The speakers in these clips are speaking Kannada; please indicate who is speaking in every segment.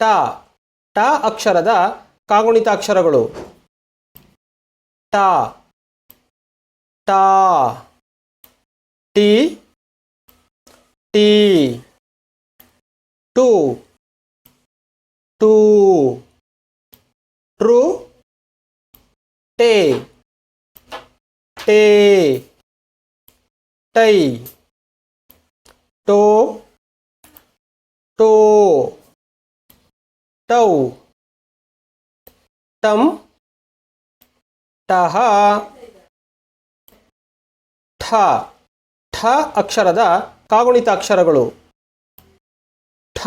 Speaker 1: ಟ ಟ ಅಕ್ಷರದ ಕಾಗುಣಿತ ಅಕ್ಷರಗಳು. ಟ ಟಾ ಟಿ ಟಿ, ಟು, ಟೂ ಟ್ರೂ ಟೇ ಟೇ, ಟೈ, ಟೋ ಟೋ. ಟೌ ಟಂ ಟಹ ಠ ಠ ಅಕ್ಷರದ ಕಾಗುಣಿತ ಅಕ್ಷರಗಳು। ಠ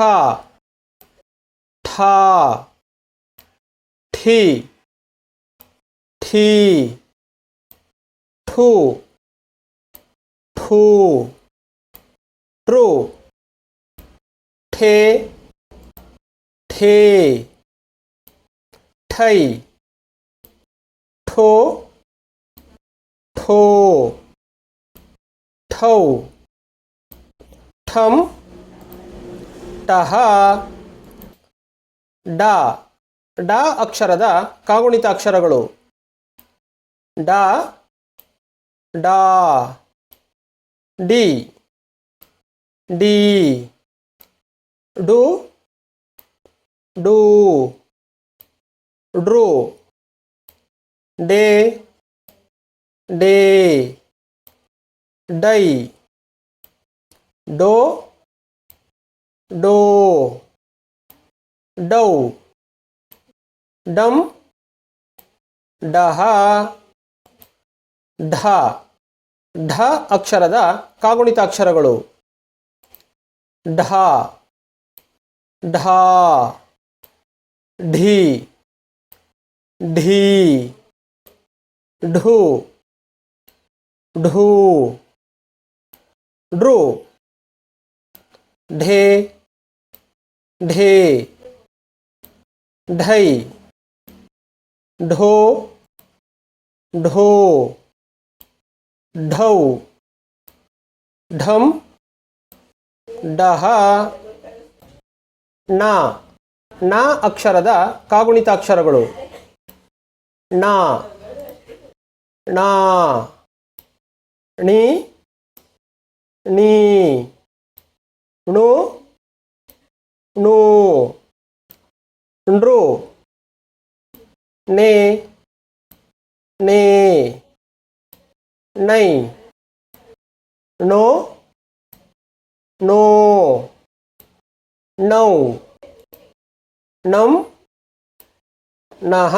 Speaker 1: ಠ ಠಿ। ಠಿ। ಠು। ಠೂ। ಟ್ರೂ ಠೇ। ಠೇ ಠೈ ಠೋ ಠೋ ಠೌ ಠಂ ಟಹ ಡ ಡ ಅಕ್ಷರದ ಕಾಗುಣಿತ ಅಕ್ಷರಗಳು। ಡ। ಡಾ। ಡಿ। ಡಿ। ಡು। ಡು. ಡ್ರೂ. ಡೇ. ಡೇ. ಡೈ. ಡೋ. ಡೋ. ಡೌ. ಡಮ್ ಡಹ. ಢ. ಢ ಅಕ್ಷರದ ಕಾಗುಣಿತ ಅಕ್ಷರಗಳು. ಢ. ಢ. ಢಿ ಢಿ ಢು ಢೂ ಡ್ರು ಢೇ ಢೇ ಢೈ ಢೋ ಢೋ ಢೌ ಢಂ ಡಹ ನ ನ ಅಕ್ಷರದ ಕಾಗುಣಿತ ಅಕ್ಷರಗಳು ನ. ನಾ. ಣಿ ನೀ. ಣು ನೃ ನೇ. ನೇ. ನೈ. ನೋ. ನೋ. ನೌ. ನಂ ನಹ